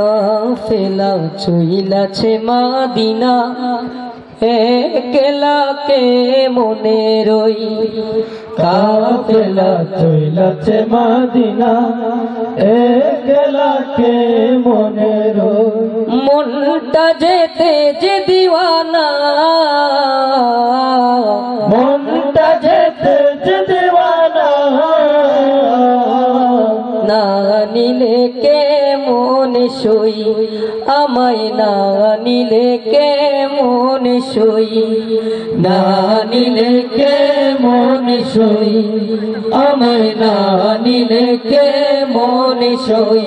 কাফেলা চইলাছে মাদিনা। একলাকে মনে রই। কাফেলা চইলাছে মাদিনা। একলাকে মনে রই। মনটা যেতে যে দিওয়ানা। না নিলে কে মনে সই? আমায় না নিলে কে মনে সই? না নিলে কে মন সই? আমায় না নিলে কে মনে সই?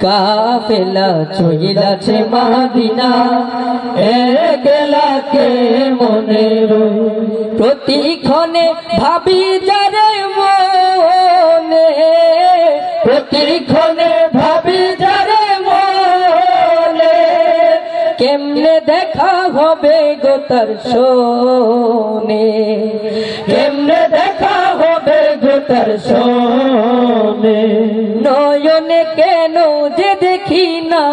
কাফেলা চইলাছে মাদিনা একলাকে মনে রই? প্রতিক্ষণে ভাবি যারে হবে গো তার শোনে। কেমনে দেখা হবে গোটার শোনে। নয়নে কেন যে দেখি না।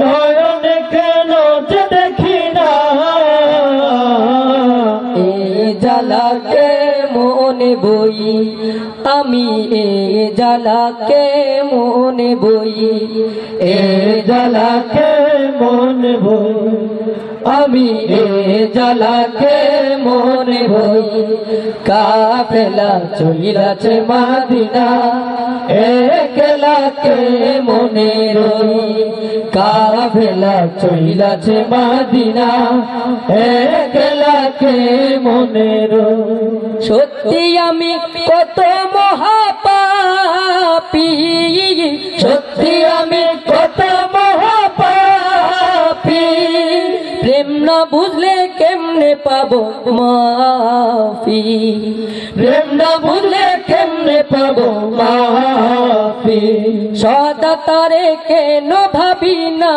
নয়নে কেন যে দেখি না। এ জ্বালাকে মনে বই আমি এ জ্বালাকে মনে বই। এ জ্বালাকে মন বই আমি এ জ্বালাকে মনে বই কাফেলা চলিলাছে মাদিনা একলাকে মনে রই? কাফেলা চইলাছে মাদিনা একলাকে মনে রই? সত্যি আমি কত মহাপাপি। সত্যি আমি কত মহাপাপি বুঝলে কেমনে পাবো মাফি? প্রেম না বুঝলে কেমনে পাবো মাফি? সদা তারে কেন ভাবি না?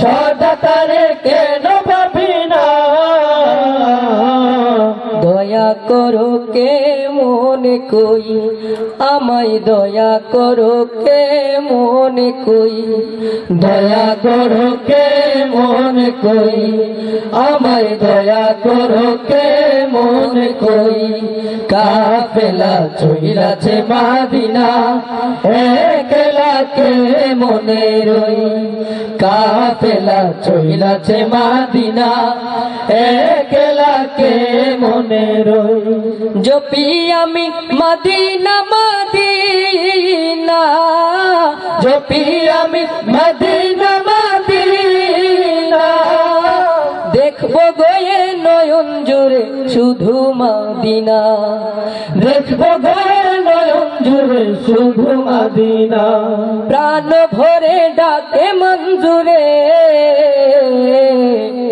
সদা তারে কেন ভাবি না? দয়া করো মনে কই? আমায় দয়া করো কে মনে কই? দয়া করো কে মনে কই? আমায় দয়া করো কে মনে কই কাফেলা চইলাছে মাদিনা, একলা কে মনে রই? কাফেলা চইলাছে মাদিনা, একলা কে মনে রই? জপি আমি মদিনা মদিনা জপি আমি মদিনা শুধু মদিনা। দেখব নয়ন জুড়ে শুধু মদিনা। প্রাণ ভরে ডাকে মঞ্জুরে।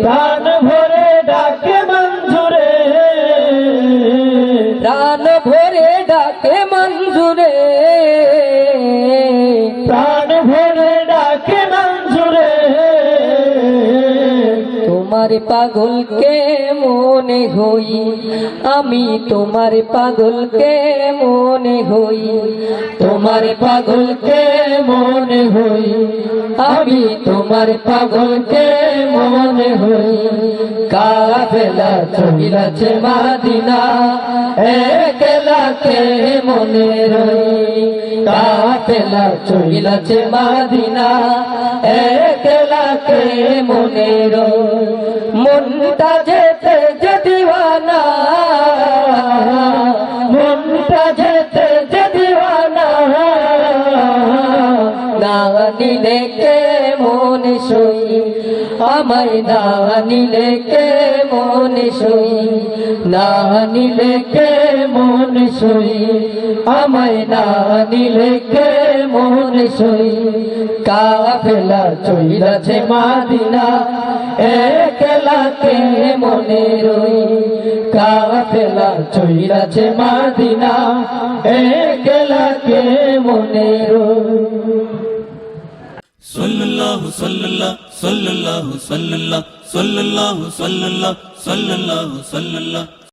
প্রাণ ভরে ডাকে মঞ্জুরে। প্রাণ ভরে ডাকে মঞ্জুরে। প্রাণ ভরে তোমার পাগলকে মনে হই, আমি তোমার পাগলকে মনে হই। তোমার পাগলকে মনে হই, আমি তোমার পাগলকে মনে হই। কাফেলা চলিলাছে মাদিনা, একলাকে মনে রই। একলা চলিলাছে মাদিনা একলা কে মনের মনটা যেতে যেতে মনে সই? আমায় না নিলে কে মনে সই? না নিলে কে মন সই? আমায় না নিলে কে মন সই? কাফেলা চইলাছে মাদিনা, একলা কে মনে রই? কাফেলা চইলাছে মাদিনা, একলা কে মনে রই? Sallallahu sallallahu sallallahu sallallahu sallallahu sallallahu sallallahu sallallahu